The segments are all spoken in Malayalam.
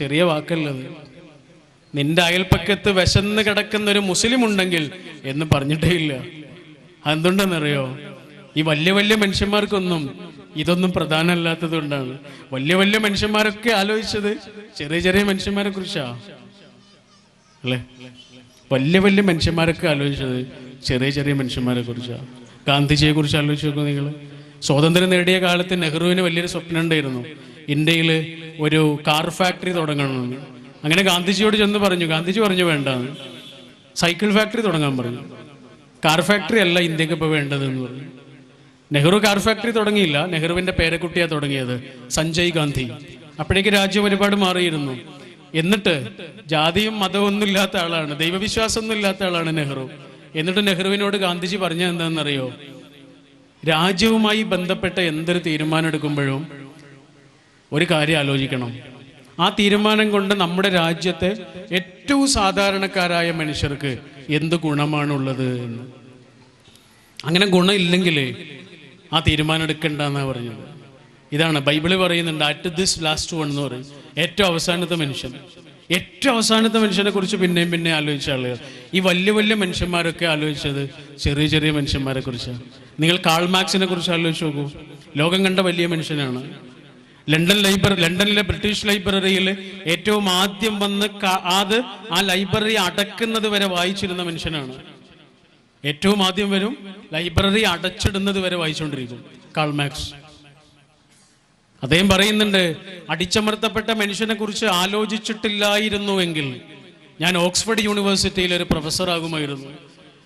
ചെറിയ വാക്കല്ലത്. നിന്റെ അയൽപ്പക്കത്ത് വിശന്ന് കിടക്കുന്ന ഒരു മുസ്ലിം ഉണ്ടെങ്കിൽ എന്ന് പറഞ്ഞിട്ടേ ഇല്ല അതെന്തുണ്ടെന്നറിയോ? ഈ വലിയ വലിയ മനുഷ്യന്മാർക്കൊന്നും ഇതൊന്നും പ്രധാനമല്ലാത്തത് കൊണ്ടാണ് വലിയ വലിയ മനുഷ്യന്മാരൊക്കെ ആലോചിച്ചത് ചെറിയ ചെറിയ മനുഷ്യന്മാരെ കുറിച്ചാ. അല്ലേ? വലിയ വലിയ മനുഷ്യന്മാരൊക്കെ ആലോചിച്ചത് ചെറിയ ചെറിയ മനുഷ്യന്മാരെ കുറിച്ചാണ് ഗാന്ധിജിയെ കുറിച്ച് ആലോചിച്ച് നോക്കൂ നിങ്ങൾ. സ്വാതന്ത്ര്യം നേടിയ കാലത്ത് നെഹ്റുവിന് വലിയൊരു സ്വപ്നം ഉണ്ടായിരുന്നു. ഇന്ത്യയിൽ ഒരു കാർ ഫാക്ടറി തുടങ്ങണം അങ്ങനെ ഗാന്ധിജിയോട് ചെന്ന് പറഞ്ഞു ഗാന്ധിജി പറഞ്ഞു വേണ്ട. സൈക്കിൾ ഫാക്ടറി തുടങ്ങാൻ പറഞ്ഞു. കാർ ഫാക്ടറി അല്ല ഇന്ത്യയ്ക്ക് ഇപ്പോൾ വേണ്ടത് എന്ന് പറഞ്ഞു. നെഹ്റു കാർ ഫാക്ടറി തുടങ്ങിയില്ല. നെഹ്റുവിന്റെ പേരക്കുട്ടിയാണ് തുടങ്ങിയത് സഞ്ജയ് ഗാന്ധി. അപ്പോഴേക്ക് രാജ്യം ഒരുപാട് മാറിയിരുന്നു. എന്നിട്ട് ജാതിയും മതവും ഒന്നും ഇല്ലാത്ത ആളാണ് ദൈവവിശ്വാസം ഒന്നും ഇല്ലാത്ത ആളാണ് നെഹ്റു. എന്നിട്ട് നെഹ്റുവിനോട് ഗാന്ധിജി പറഞ്ഞ എന്താണെന്നറിയോ? രാജ്യവുമായി ബന്ധപ്പെട്ട എന്തൊരു തീരുമാനം എടുക്കുമ്പോഴും ഒരു കാര്യം ആലോചിക്കണം. ആ തീരുമാനം കൊണ്ട് നമ്മുടെ രാജ്യത്തെ ഏറ്റവും സാധാരണക്കാരായ മനുഷ്യർക്ക് എന്ത് ഗുണമാണുള്ളത് എന്ന്. അങ്ങനെ ഗുണം ഇല്ലെങ്കിൽ ആ തീരുമാനം എടുക്കണ്ടെന്നാണ് പറഞ്ഞത്. ഇതാണ് ബൈബിൾ പറയുന്നുണ്ട് അറ്റ് ദിസ് ലാസ്റ്റ് വൺ എന്ന് പറയും. ഏറ്റവും അവസാനത്തെ മനുഷ്യൻ. ഏറ്റവും അവസാനത്തെ മനുഷ്യനെ കുറിച്ച് പിന്നെയും പിന്നെ ആലോചിച്ച ആളുകൾ. ഈ വലിയ വലിയ മനുഷ്യന്മാരൊക്കെ ആലോചിച്ചത് ചെറിയ ചെറിയ മനുഷ്യന്മാരെ കുറിച്ചാണ് നിങ്ങൾ കാൾമാക്സിനെ കുറിച്ച് ആലോചിച്ച് നോക്കൂ. ലോകം കണ്ട വലിയ മനുഷ്യനാണ്. ലണ്ടൻ ലൈബ്രറി ലണ്ടനിലെ ബ്രിട്ടീഷ് ലൈബ്രറിയിൽ ഏറ്റവും ആദ്യം വന്ന് അത് ആ ലൈബ്രറി അടക്കുന്നത് വരെ വായിച്ചിരുന്ന മനുഷ്യനാണ്. ഏറ്റവും ആദ്യം വരും ലൈബ്രറി അടച്ചിടുന്നത് വരെ വായിച്ചുകൊണ്ടിരിക്കും കാൾമാക്സ് അദ്ദേഹം പറയുന്നുണ്ട് അടിച്ചമർത്തപ്പെട്ട മനുഷ്യനെ കുറിച്ച് ആലോചിച്ചിട്ടില്ലായിരുന്നുവെങ്കിൽ ഞാൻ ഓക്സ്ഫോർഡ് യൂണിവേഴ്സിറ്റിയിൽ ഒരു പ്രൊഫസർ ആകുമായിരുന്നു.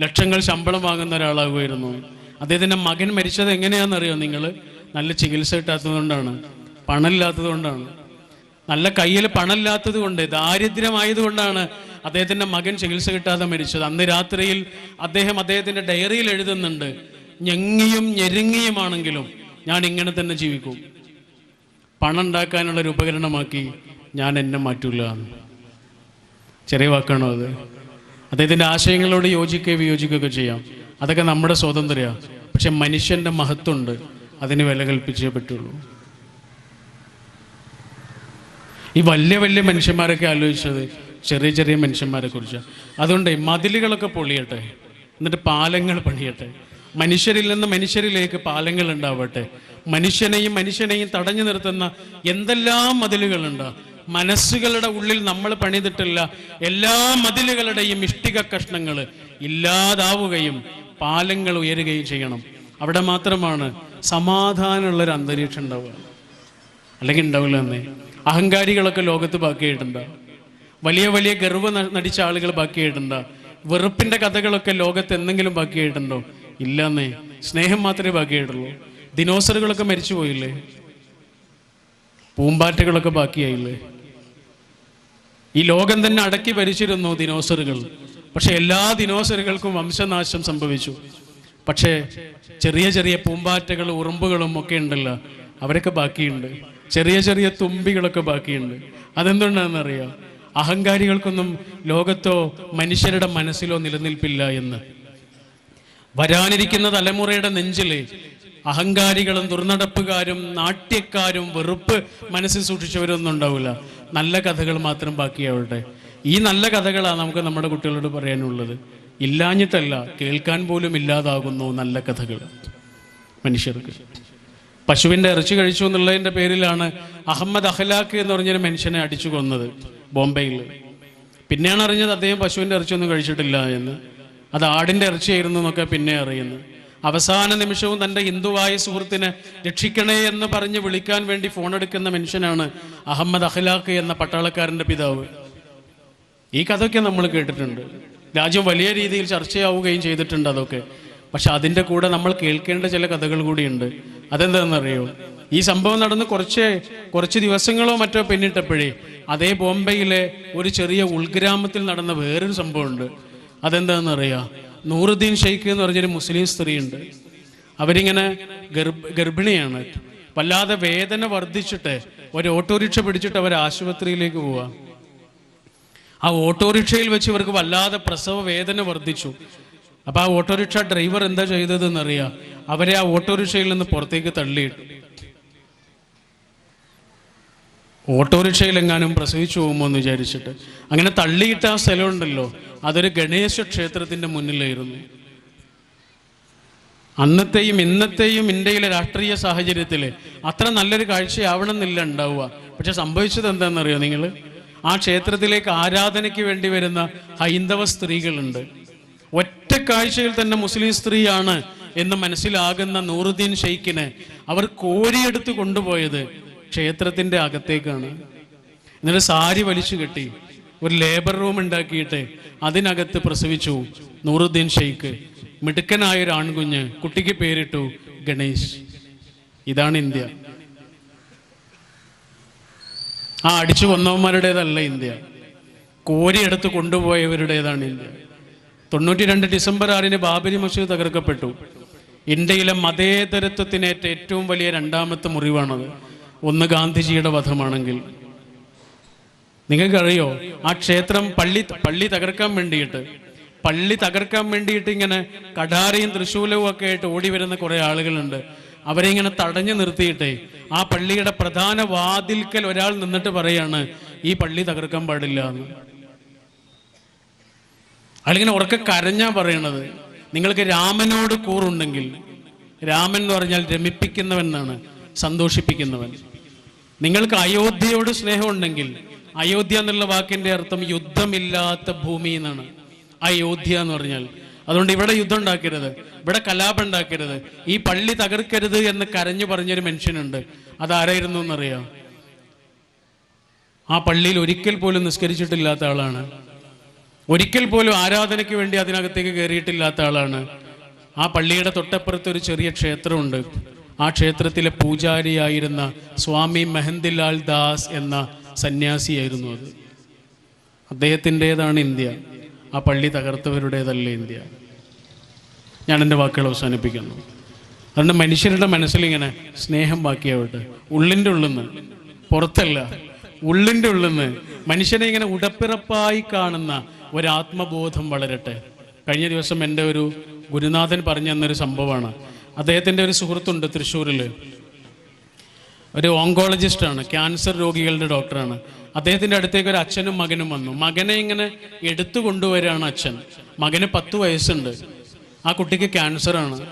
ലക്ഷങ്ങൾ ശമ്പളം വാങ്ങുന്ന ഒരാളാകുമായിരുന്നു. അദ്ദേഹത്തിന്റെ മകൻ മരിച്ചത് എങ്ങനെയാണെന്നറിയോ നിങ്ങൾ? നല്ല ചികിത്സ കിട്ടാത്തതുകൊണ്ടാണ്. പണമില്ലാത്തത് കൊണ്ടാണ്. നല്ല കയ്യിൽ പണമില്ലാത്തത് കൊണ്ട് ദാരിദ്ര്യമായതുകൊണ്ടാണ് അദ്ദേഹത്തിന്റെ മകൻ ചികിത്സ കിട്ടാതെ മരിച്ചത്. അന്ന് രാത്രിയിൽ അദ്ദേഹം അദ്ദേഹത്തിന്റെ ഡയറിയിൽ എഴുതുന്നുണ്ട് ഞെങ്ങിയും ഞെരുങ്ങിയുമാണെങ്കിലും ഞാൻ ഇങ്ങനെ തന്നെ ജീവിക്കും. പണം ഉണ്ടാക്കാനുള്ള ഒരു ഉപകരണമാക്കി ഞാൻ എന്നെ മാറ്റൂല. ചെറിയ വാക്കാണോ അത്? അദ്ദേഹത്തിന്റെ ആശയങ്ങളോട് യോജിക്കുകയോ വിയോജിക്കുകയൊക്കെ ചെയ്യാം. അതൊക്കെ നമ്മുടെ സ്വാതന്ത്ര്യമാണ്. പക്ഷെ മനുഷ്യന്റെ മഹത്വമുണ്ട്. അതിന് വില കൽപ്പിച്ചേ പറ്റുള്ളൂ. ഈ വലിയ വലിയ മനുഷ്യന്മാരൊക്കെ ആലോചിച്ചത് ചെറിയ ചെറിയ മനുഷ്യന്മാരെ കുറിച്ചാണ് അതുകൊണ്ട് മതിലുകളൊക്കെ പൊളിയട്ടെ എന്നിട്ട് പാലങ്ങൾ പണിയട്ടെ. മനുഷ്യരിൽ നിന്ന് മനുഷ്യരിലേക്ക് പാലങ്ങൾ ഉണ്ടാവട്ടെ. മനുഷ്യനെയും മനുഷ്യനെയും തടഞ്ഞു നിർത്തുന്ന എന്തെല്ലാം മതിലുകളുണ്ട്. മനസ്സുകളുടെ ഉള്ളിൽ നമ്മൾ പണിതിട്ടില്ല എല്ലാ മതിലുകളുടെയും ഇഷ്ടിക കഷ്ണങ്ങൾ ഇല്ലാതാവുകയും പാലങ്ങൾ ഉയരുകയും ചെയ്യണം. അവിടെ മാത്രമാണ് സമാധാനമുള്ളൊരു അന്തരീക്ഷം ഉണ്ടാവുക. അല്ലെങ്കിൽ ഉണ്ടാവില്ല എന്നേ അഹങ്കാരികളൊക്കെ ലോകത്ത് ബാക്കിയായിട്ടുണ്ട്. വലിയ വലിയ ഗർവ് നടിച്ച ആളുകൾ ബാക്കിയായിട്ടുണ്ട്. വെറുപ്പിന്റെ കഥകളൊക്കെ ലോകത്ത് എന്തെങ്കിലും ബാക്കിയായിട്ടുണ്ടോ? ഇല്ലെന്നേ. സ്നേഹം മാത്രമേ ബാക്കിയായിട്ടുള്ളൂ. ദിനോസറുകളൊക്കെ മരിച്ചു പോയില്ലേ? പൂമ്പാറ്റകളൊക്കെ ബാക്കിയായില്ലേ? ഈ ലോകം തന്നെ അടക്കി ഭരിച്ചിരുന്നു ദിനോസറുകൾ. പക്ഷെ എല്ലാ ദിനോസറുകൾക്കും വംശനാശം സംഭവിച്ചു. പക്ഷേ ചെറിയ ചെറിയ പൂമ്പാറ്റകളും ഉറുമ്പുകളും ഒക്കെ ഉണ്ടല്ലോ. അവരൊക്കെ ബാക്കിയുണ്ട്. ചെറിയ ചെറിയ തുമ്പികളൊക്കെ ബാക്കിയുണ്ട്. അതെന്തുകൊണ്ടാണെന്നറിയാം? അഹങ്കാരികൾക്കൊന്നും ലോകത്തോ മനുഷ്യരുടെ മനസ്സിലോ നിലനിൽപ്പില്ല എന്ന്. വരാനിരിക്കുന്ന തലമുറയുടെ നെഞ്ചിൽ അഹങ്കാരികളും ദുർനടപ്പുകാരും നാട്യക്കാരും വെറുപ്പ് മനസ്സിൽ സൂക്ഷിച്ചവരൊന്നും ഉണ്ടാവില്ല. നല്ല കഥകൾ മാത്രം ബാക്കിയാവട്ടെ. ഈ നല്ല കഥകളാണ് നമുക്ക് നമ്മുടെ കുട്ടികളോട് പറയാനുള്ളത്. ഇല്ലാഞ്ഞിട്ടല്ല കേൾക്കാൻ പോലും ഇല്ലാതാകുന്നു നല്ല കഥകൾ. മനുഷ്യർക്ക്. പശുവിന്റെ ഇറച്ചി കഴിച്ചു എന്നുള്ളതിന്റെ പേരിലാണ് അഹമ്മദ് അഖലാഖ് എന്ന് പറഞ്ഞൊരു മനുഷ്യനെ അടിച്ചു കൊന്നത് ബോംബെയിൽ. പിന്നെയാണ് അറിഞ്ഞത് അദ്ദേഹം പശുവിന്റെ ഇറച്ചിയൊന്നും കഴിച്ചിട്ടില്ല എന്ന്. അത് ആടിന്റെ ഇറച്ചിയായിരുന്നു എന്നൊക്കെ പിന്നെ അറിയുന്നു. അവസാന നിമിഷവും തന്റെ ഹിന്ദുവായ സുഹൃത്തിനെ രക്ഷിക്കണേ എന്ന് പറഞ്ഞ് വിളിക്കാൻ വേണ്ടി ഫോൺ എടുക്കുന്ന മനുഷ്യനാണ് അഹമ്മദ് അഖലാഖ് എന്ന പട്ടാളക്കാരന്റെ പിതാവ്. ഈ കഥയൊക്കെ നമ്മൾ കേട്ടിട്ടുണ്ട്. രാജ്യം വലിയ രീതിയിൽ ചർച്ചയാവുകയും ചെയ്തിട്ടുണ്ട് അതൊക്കെ. പക്ഷെ അതിന്റെ കൂടെ നമ്മൾ കേൾക്കേണ്ട ചില കഥകൾ കൂടിയുണ്ട്. അതെന്താണെന്നറിയോ? ഈ സംഭവം നടന്ന് കുറച്ച് കുറച്ച് ദിവസങ്ങളോ മറ്റോ പിന്നിട്ടപ്പോഴേ അതേ ബോംബെയിലെ ഒരു ചെറിയ ഉൾഗ്രാമത്തിൽ നടന്ന വേറൊരു സംഭവമുണ്ട്. അതെന്താണെന്നറിയാം? നൂറുദ്ദീൻ ഷെയ്ഖ് എന്ന് പറഞ്ഞൊരു മുസ്ലിം സ്ത്രീയുണ്ട്. അവരിങ്ങനെ ഗർഭ ഗർഭിണിയാണ്. വല്ലാതെ വേദന വർദ്ധിച്ചിട്ട് ഒരു ഓട്ടോറിക്ഷ പിടിച്ചിട്ട് അവർ ആശുപത്രിയിലേക്ക് പോവാ. ആ ഓട്ടോറിക്ഷയിൽ വെച്ച് ഇവർക്ക് വല്ലാതെ പ്രസവ വേദന വർദ്ധിച്ചു. അപ്പൊ ആ ഓട്ടോറിക്ഷ ഡ്രൈവർ എന്താ ചെയ്തതെന്ന് അറിയാം അവരെ ആ ഓട്ടോറിക്ഷയിൽ നിന്ന് പുറത്തേക്ക് തള്ളിയിട്ടു. ഓട്ടോറിക്ഷയിലെങ്ങാനും പ്രസവിച്ചു പോകുമോ എന്ന് വിചാരിച്ചിട്ട്. അങ്ങനെ തള്ളിയിട്ട ആ സ്ഥലമുണ്ടല്ലോ അതൊരു ഗണേശ ക്ഷേത്രത്തിന്റെ മുന്നിലായിരുന്നു. അന്നത്തെയും ഇന്നത്തെയും ഇന്ത്യയിലെ രാഷ്ട്രീയ സാഹചര്യത്തിൽ അത്ര നല്ലൊരു കാഴ്ചയാവണമെന്നില്ല ഉണ്ടാവുക. പക്ഷെ സംഭവിച്ചത് എന്താണെന്നറിയോ നിങ്ങൾ ആ ക്ഷേത്രത്തിലേക്ക് ആരാധനയ്ക്ക് വേണ്ടി വരുന്ന ഹൈന്ദവ സ്ത്രീകളുണ്ട്. ഒറ്റ കാഴ്ചയിൽ തന്നെ മുസ്ലിം സ്ത്രീയാണ് എന്ന് മനസ്സിലാകുന്ന നൂറുദ്ദീൻ ഷെയ്ഖിനെ അവർ കോരിയെടുത്ത് കൊണ്ടുപോയത് ക്ഷേത്രത്തിന്റെ അകത്തേക്കാണ്. എന്നിട്ട് സാരി വലിച്ചു കെട്ടി ഒരു ലേബർ റൂം ഉണ്ടാക്കിയിട്ട് അതിനകത്ത് പ്രസവിച്ചു നൂറുദ്ദീൻ ഷെയ്ഖ്. മിടുക്കനായ ഒരു ആൺകുഞ്ഞ് കുട്ടിക്ക് പേരിട്ടു ഗണേശ് ഇതാണ് ഇന്ത്യ. ആ അടിച്ചു കൊന്നവന്മാരുടേതല്ല ഇന്ത്യ. കോരിയെടുത്ത് കൊണ്ടുപോയവരുടേതാണ് ഇന്ത്യ. തൊണ്ണൂറ്റി രണ്ട് ഡിസംബർ ആറിന് ബാബരി മസ്ജിദ് തകർക്കപ്പെട്ടു. ഇന്ത്യയിലെ മതേതരത്വത്തിനേറ്റ ഏറ്റവും വലിയ രണ്ടാമത്തെ മുറിവാണത്. ഒന്ന് ഗാന്ധിജിയുടെ വധമാണെങ്കിൽ. നിങ്ങൾക്കറിയോ? ആ ക്ഷേത്രം പള്ളി പള്ളി തകർക്കാൻ വേണ്ടിയിട്ട് പള്ളി തകർക്കാൻ വേണ്ടിയിട്ട് ഇങ്ങനെ കടാരയും തൃശൂലവും ഒക്കെ ആയിട്ട് ഓടി വരുന്ന കുറെ ആളുകളുണ്ട്. അവരെ ഇങ്ങനെ തടഞ്ഞു നിർത്തിയിട്ടേ ആ പള്ളിയുടെ പ്രധാന വാതിൽക്കൽ ഒരാൾ നിന്നിട്ട് പറയാണ് ഈ പള്ളി തകർക്കാൻ പാടില്ല എന്ന്. അയാളിങ്ങനെ ഉറക്കെ കരഞ്ഞാ പറയണത്. നിങ്ങൾക്ക് രാമനോട് കൂറുണ്ടെങ്കിൽ രാമൻ എന്ന് പറഞ്ഞാൽ രമിപ്പിക്കുന്നവൻ എന്നാണ് സന്തോഷിപ്പിക്കുന്നവൻ. നിങ്ങൾക്ക് അയോധ്യയോട് സ്നേഹമുണ്ടെങ്കിൽ അയോധ്യ എന്നുള്ള വാക്കിന്റെ അർത്ഥം യുദ്ധമില്ലാത്ത ഭൂമി എന്നാണ്. അയോധ്യ എന്ന് പറഞ്ഞാൽ. അതുകൊണ്ട് ഇവിടെ യുദ്ധം ഉണ്ടാക്കരുത് ഇവിടെ കലാപം ഉണ്ടാക്കരുത്. ഈ പള്ളി തകർക്കരുത് എന്ന് കരഞ്ഞു പറഞ്ഞൊരു മനുഷ്യനുണ്ട്. അതാരായിരുന്നു എന്നറിയാം? ആ പള്ളിയിൽ ഒരിക്കൽ പോലും നിസ്കരിച്ചിട്ടില്ലാത്ത ആളാണ്. ഒരിക്കൽ പോലും ആരാധനയ്ക്ക് വേണ്ടി അതിനകത്തേക്ക് കയറിയിട്ടില്ലാത്ത ആളാണ്. ആ പള്ളിയുടെ തൊട്ടപ്പുറത്ത് ഒരു ചെറിയ ക്ഷേത്രമുണ്ട്. ആ ക്ഷേത്രത്തിലെ പൂജാരിയായിരുന്ന സ്വാമി മെഹന്തിലാൽ ദാസ് എന്ന സന്യാസിയായിരുന്നു അത്. അദ്ദേഹത്തിന്റെതാണ് ഇന്ത്യ. ആ പള്ളി തകർത്തവരുടേതല്ല ഇന്ത്യ. ഞാൻ എന്റെ വാക്കുകൾ അവസാനിപ്പിക്കുന്നു. അതുകൊണ്ട് മനുഷ്യരുടെ മനസ്സിലിങ്ങനെ സ്നേഹം ബാക്കിയാവട്ടെ. ഉള്ളിന്റെ ഉള്ളിന്ന്. പുറത്തല്ല. ഉള്ളിന്റെ ഉള്ളിന്ന്. മനുഷ്യനെ ഇങ്ങനെ ഉടപ്പിറപ്പായി കാണുന്ന ഒരാത്മബോധം വളരട്ടെ. കഴിഞ്ഞ ദിവസം എന്റെ ഒരു ഗുരുനാഥൻ പറഞ്ഞു തന്നൊരു സംഭവമാണ്. അദ്ദേഹത്തിന്റെ ഒരു സുഹൃത്തുണ്ട് തൃശ്ശൂരിൽ. ഒരു ഓങ്കോളജിസ്റ്റാണ് ക്യാൻസർ രോഗികളുടെ ഡോക്ടറാണ് അദ്ദേഹത്തിന്റെ അടുത്തേക്ക് ഒരു അച്ഛനും മകനും വന്നു. മകനെ ഇങ്ങനെ എടുത്തു കൊണ്ടുവരികയാണ് അച്ഛൻ. മകന് പത്ത് വയസ്സുണ്ട്. ആ കുട്ടിക്ക് ക്യാൻസറാണ്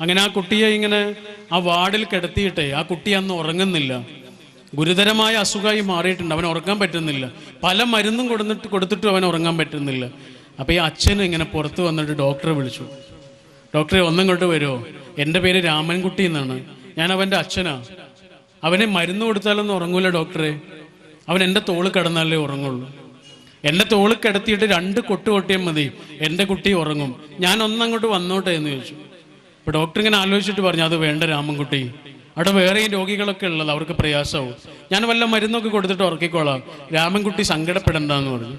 അങ്ങനെ ആ കുട്ടിയെ ഇങ്ങനെ ആ വാർഡിൽ കിടത്തിയിട്ടേ ആ കുട്ടി അന്ന് ഉറങ്ങുന്നില്ല. ഗുരുതരമായ അസുഖമായി മാറിയിട്ടുണ്ട്. അവൻ ഉറങ്ങാൻ പറ്റുന്നില്ല. പല മരുന്നും കൊടുത്തിട്ട് കൊടുത്തിട്ടും അവൻ ഉറങ്ങാൻ പറ്റുന്നില്ല. അപ്പോൾ ഈ അച്ഛൻ ഇങ്ങനെ പുറത്ത് വന്നിട്ട് ഡോക്ടറെ വിളിച്ചു. ഡോക്ടറെ ഒന്നിങ്ങോട്ട് വരുമോ എന്റെ പേര് രാമൻകുട്ടി എന്നാണ്. ഞാൻ അവന്റെ അച്ഛനാ. അവനെ മരുന്ന് കൊടുത്താലൊന്നും ഉറങ്ങൂല ഡോക്ടറെ. അവൻ എന്റെ തോൾ കിടന്നാലേ ഉറങ്ങുള്ളൂ. എന്റെ തോൾ കിടത്തിയിട്ട് രണ്ട് കൊട്ട് കൊട്ടിയാൽ മതി. എന്റെ കുട്ടി ഉറങ്ങും. ഞാൻ ഒന്നങ്ങോട്ട് വന്നോട്ടെ എന്ന് ചോദിച്ചു. അപ്പോൾ ഡോക്ടർ ഇങ്ങനെ ആലോചിച്ചിട്ട് പറഞ്ഞു അത് വേണ്ട രാമൻകുട്ടി. അവിടെ വേറെയും രോഗികളൊക്കെ ഉള്ളത് അവർക്ക് പ്രയാസമാവും. ഞാൻ വല്ല മരുന്നൊക്കെ കൊടുത്തിട്ട് ഉറക്കിക്കോളാം. രാമൻകുട്ടി സങ്കടപ്പെടണ്ടെന്ന് പറഞ്ഞു.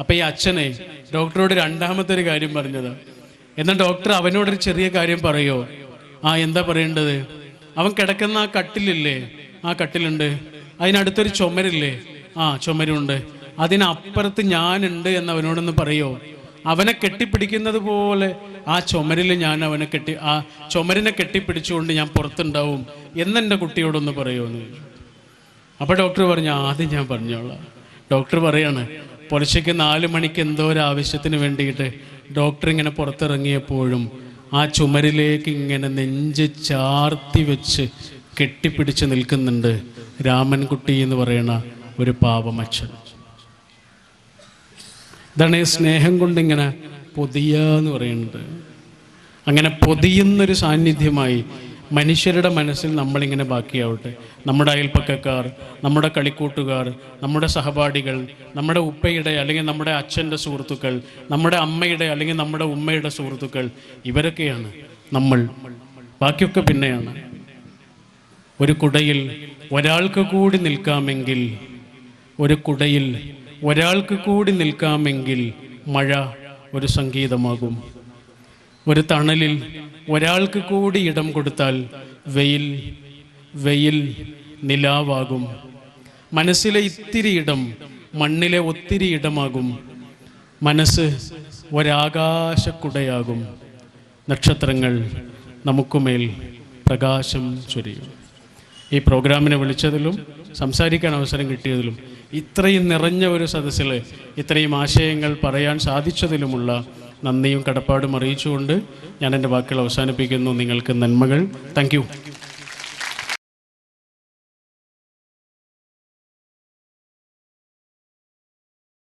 അപ്പോൾ ഈ അച്ഛനെ ഡോക്ടറോട് രണ്ടാമത്തെ ഒരു കാര്യം പറഞ്ഞത്. എന്നാൽ ഡോക്ടർ അവനോടൊരു ചെറിയ കാര്യം പറയോ? ആ എന്താ പറയേണ്ടത്? അവൻ കിടക്കുന്ന ആ കട്ടിലില്ലേ? ആ കട്ടിലുണ്ട്. അതിനടുത്തൊരു ചുമരില്ലേ? ആ ചുമരുണ്ട്. അതിനപ്പുറത്ത് ഞാനുണ്ട് എന്ന് അവനോടൊന്ന് പറയോ? അവനെ കെട്ടിപ്പിടിക്കുന്നത് പോലെ. ആ ചുമരിൽ ഞാൻ അവനെ കെട്ടി ആ ചുമരിനെ കെട്ടിപ്പിടിച്ചുകൊണ്ട് ഞാൻ പുറത്തുണ്ടാവും. എന്നെന്റെ കുട്ടിയോടൊന്ന് പറയുമെന്ന് അപ്പോൾ ഡോക്ടർ പറഞ്ഞു ആദ്യം ഞാൻ പറഞ്ഞോളാം. ഡോക്ടർ പറയാണ് പുലശയ്ക്ക് നാല് മണിക്ക് എന്തോ ഒരു ആവശ്യത്തിന് വേണ്ടിയിട്ട് ഡോക്ടർ ഇങ്ങനെ പുറത്തിറങ്ങിയപ്പോഴും ആ ചുമരിലേക്ക് ഇങ്ങനെ നെഞ്ച് ചാർത്തി വെച്ച് കെട്ടിപ്പിടിച്ച് നിൽക്കുന്നുണ്ട്. രാമൻകുട്ടി എന്ന് പറയുന്ന ഒരു പാവമച്ഛൻ ഇതാണ് സ്നേഹം കൊണ്ടിങ്ങനെ പൊതിയ എന്ന് പറയുന്നത്. അങ്ങനെ പൊതിയുന്നൊരു സാന്നിധ്യമായി മനുഷ്യരുടെ മനസ്സിൽ നമ്മളിങ്ങനെ ബാക്കിയാവട്ടെ. നമ്മുടെ അയൽപ്പക്കക്കാർ നമ്മുടെ കളിക്കൂട്ടുകാർ നമ്മുടെ സഹപാഠികൾ നമ്മുടെ ഉപ്പയുടെ അല്ലെങ്കിൽ നമ്മുടെ അച്ഛന്റെ സുഹൃത്തുക്കൾ നമ്മുടെ അമ്മയുടെ അല്ലെങ്കിൽ നമ്മുടെ ഉമ്മയുടെ സുഹൃത്തുക്കൾ ഇവരൊക്കെയാണ് നമ്മൾ. ബാക്കിയൊക്കെ പിന്നെയാണ്. ഒരു കുടയിൽ ഒരാൾക്ക് കൂടി നിൽക്കാമെങ്കിൽ ഒരു കുടയിൽ ഒരാൾക്ക് കൂടി നിൽക്കാമെങ്കിൽ മഴ ഒരു സംഗീതമാകും. ഒരു തണലിൽ ഒരാൾക്ക് കൂടി ഇടം കൊടുത്താൽ വെയിൽ വെയിൽ നിലാവാകും. മനസ്സിലെ ഇത്തിരി ഇടം മണ്ണിലെ ഒത്തിരി ഇടമാകും. മനസ്സ് ഒരാകാശക്കുടയാകും. നക്ഷത്രങ്ങൾ നമുക്കുമേൽ പ്രകാശം ചൊരിയും. ഈ പ്രോഗ്രാമിനെ വിളിച്ചതിലും സംസാരിക്കാൻ അവസരം കിട്ടിയതിലും ഇത്രയും നിറഞ്ഞ ഒരു സദസ്സിൽ ഇത്രയും ആശയങ്ങൾ പറയാൻ സാധിച്ചതിലുമുള്ള നന്ദിയും കടപ്പാടും അറിയിച്ചുകൊണ്ട് ഞാൻ എന്റെ വാക്കുകൾ അവസാനിപ്പിക്കുന്നു. നിങ്ങൾക്ക് നന്മകൾ. താങ്ക്